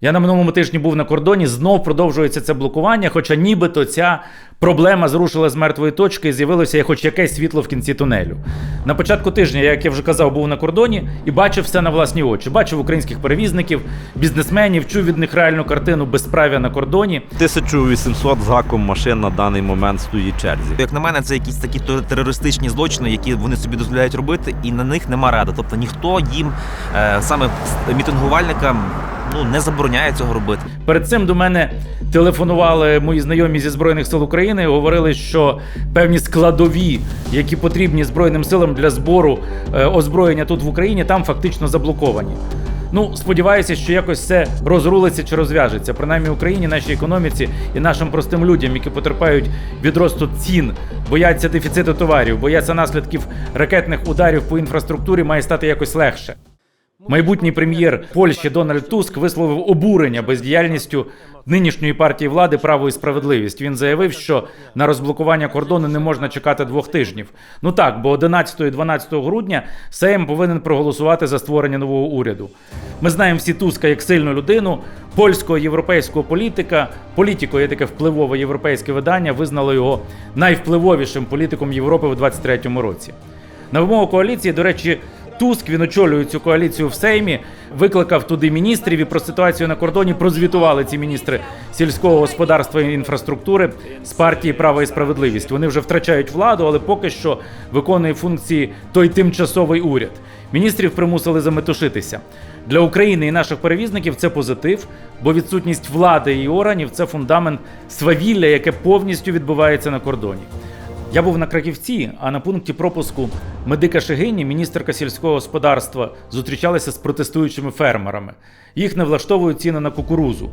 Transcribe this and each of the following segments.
Я на минулому тижні був на кордоні, знов продовжується це блокування, хоча нібито ця проблема зрушила з мертвої точки і з'явилося хоч якесь світло в кінці тунелю. На початку тижня, як я вже казав, був на кордоні і бачив все на власні очі. Бачив українських перевізників, бізнесменів, чув від них реальну картину безправ'я на кордоні. 1800 з гаком машин на даний момент стоїть черзі. Як на мене, це якісь такі терористичні злочини, які вони собі дозволяють робити, і на них нема ради. Тобто ніхто їм е, саме мітингувальникам ну не забороняє цього робити. Перед цим до мене телефонували мої знайомі зі Збройних сил України говорили, що певні складові, які потрібні Збройним силам для збору е, озброєння тут в Україні, там фактично заблоковані. Ну, сподіваюся, що якось це розрулиться чи розв'яжеться. Принаймні Україні, нашій економіці і нашим простим людям, які потерпають від росту цін, бояться дефіциту товарів, бояться наслідків ракетних ударів по інфраструктурі, має стати якось легше. Майбутній прем'єр Польщі Дональд Туск висловив обурення бездіяльністю нинішньої партії влади право і справедливість. Він заявив, що на розблокування кордону не можна чекати двох тижнів. Ну так, бо 11 і 12 грудня Сейм повинен проголосувати за створення нового уряду. Ми знаємо всі Туска як сильну людину, польського європейського політика. Політико є таке впливове європейське видання, визнало його найвпливовішим політиком Європи в 23-му році. На вимогу коаліції, до речі, Туск він очолює цю коаліцію в Сеймі, викликав туди міністрів і про ситуацію на кордоні прозвітували ці міністри сільського господарства і інфраструктури з партії Право і справедливість. Вони вже втрачають владу, але поки що виконує функції той тимчасовий уряд. Міністрів примусили заметушитися. Для України і наших перевізників це позитив, бо відсутність влади і органів це фундамент свавілля, яке повністю відбувається на кордоні. Я був на Краківці, а на пункті пропуску медика Шегині, міністерка сільського господарства, зустрічалися з протестуючими фермерами. Їх не влаштовують ціни на кукурузу.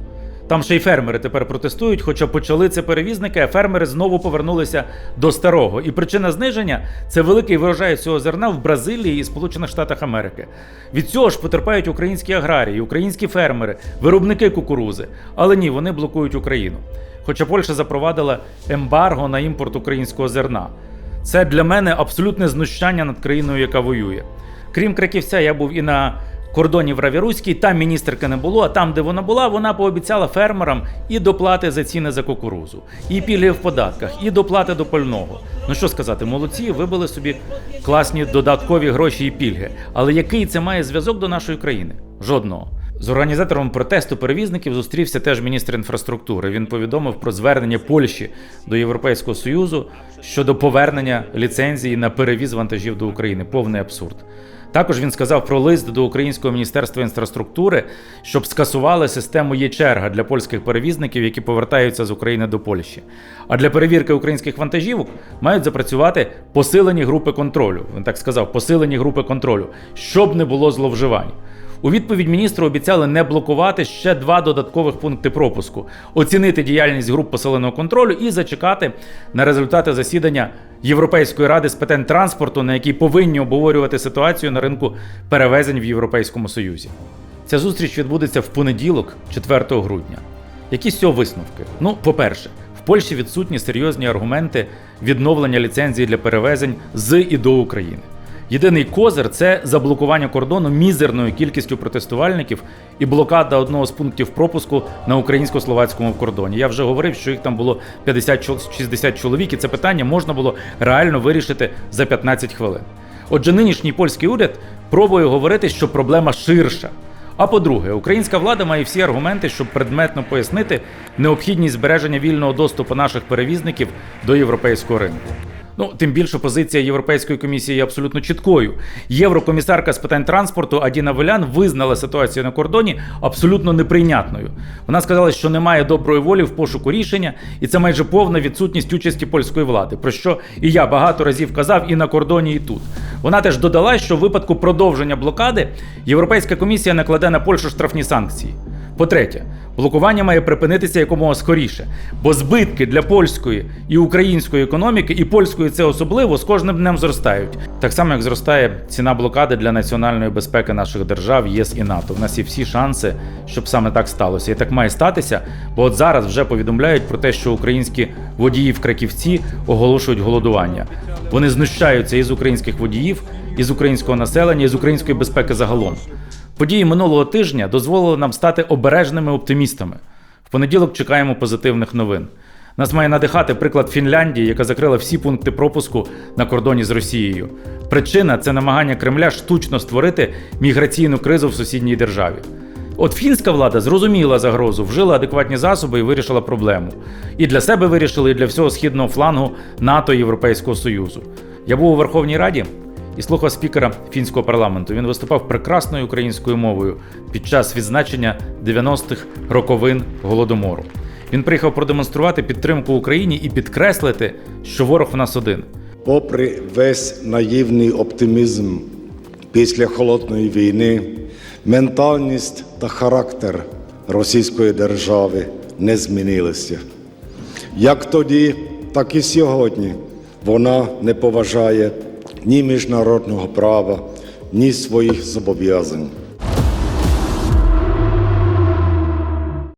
Там ще й фермери тепер протестують, хоча почали це перевізники, а фермери знову повернулися до старого. І причина зниження це великий врожай цього зерна в Бразилії і Сполучених Штатах Америки. Від цього ж потерпають українські аграрії, українські фермери, виробники кукурузи. Але ні, вони блокують Україну. Хоча Польща запровадила ембарго на імпорт українського зерна. Це для мене абсолютне знущання над країною, яка воює. Крім Краківця, я був і на кордоні в Равіруській, там міністерки не було, а там, де вона була, вона пообіцяла фермерам і доплати за ціни за кукурузу, і пільги в податках, і доплати до пального. Ну що сказати, молодці, вибили собі класні додаткові гроші і пільги. Але який це має зв'язок до нашої країни? Жодного. З організатором протесту перевізників зустрівся теж міністр інфраструктури. Він повідомив про звернення Польщі до Європейського союзу щодо повернення ліцензії на перевіз вантажів до України. Повний абсурд. Також він сказав про лист до Українського міністерства інфраструктури, щоб скасували систему є-черга для польських перевізників, які повертаються з України до Польщі. А для перевірки українських вантажівок мають запрацювати посилені групи контролю. Він так сказав, посилені групи контролю, щоб не було зловживань. У відповідь міністру обіцяли не блокувати ще два додаткових пункти пропуску, оцінити діяльність груп посиленого контролю і зачекати на результати засідання Європейської ради з питань транспорту, на якій повинні обговорювати ситуацію на ринку перевезень в Європейському Союзі. Ця зустріч відбудеться в понеділок, 4 грудня. Які з цього висновки? Ну, по-перше, в Польщі відсутні серйозні аргументи відновлення ліцензії для перевезень з і до України. Єдиний козир це заблокування кордону мізерною кількістю протестувальників і блокада одного з пунктів пропуску на українсько-словацькому кордоні. Я вже говорив, що їх там було 50-60 чоловік, і це питання можна було реально вирішити за 15 хвилин. Отже, нинішній польський уряд пробує говорити, що проблема ширша. А по-друге, українська влада має всі аргументи, щоб предметно пояснити необхідність збереження вільного доступу наших перевізників до європейського ринку. Ну, тим більше позиція Європейської комісії є абсолютно чіткою. Єврокомісарка з питань транспорту Адіна Велян визнала ситуацію на кордоні абсолютно неприйнятною. Вона сказала, що немає доброї волі в пошуку рішення, і це майже повна відсутність участі польської влади. Про що і я багато разів казав і на кордоні, і тут. Вона теж додала, що в випадку продовження блокади Європейська комісія накладе на Польщу штрафні санкції. По-третє, блокування має припинитися якомога скоріше, бо збитки для польської і української економіки, і польської це особливо з кожним днем зростають. Так само, як зростає ціна блокади для національної безпеки наших держав, ЄС і НАТО. В нас є всі шанси, щоб саме так сталося. І так має статися, бо от зараз вже повідомляють про те, що українські водії в Краківці оголошують голодування. Вони знущаються із українських водіїв, із українського населення, із української безпеки загалом. Події минулого тижня дозволили нам стати обережними оптимістами. В понеділок чекаємо позитивних новин. Нас має надихати приклад Фінляндії, яка закрила всі пункти пропуску на кордоні з Росією. Причина це намагання Кремля штучно створити міграційну кризу в сусідній державі. От фінська влада зрозуміла загрозу, вжила адекватні засоби і вирішила проблему. І для себе вирішили, і для всього східного флангу НАТО і Європейського Союзу. Я був у Верховній Раді і слухав спікера фінського парламенту. Він виступав прекрасною українською мовою під час відзначення 90-х роковин голодомору. Він приїхав продемонструвати підтримку Україні і підкреслити, що ворог у нас один. Попри весь наївний оптимізм після холодної війни, ментальність та характер Російської держави не змінилися. Як тоді, так і сьогодні вона не поважає ні міжнародного права, ні своїх зобов'язань.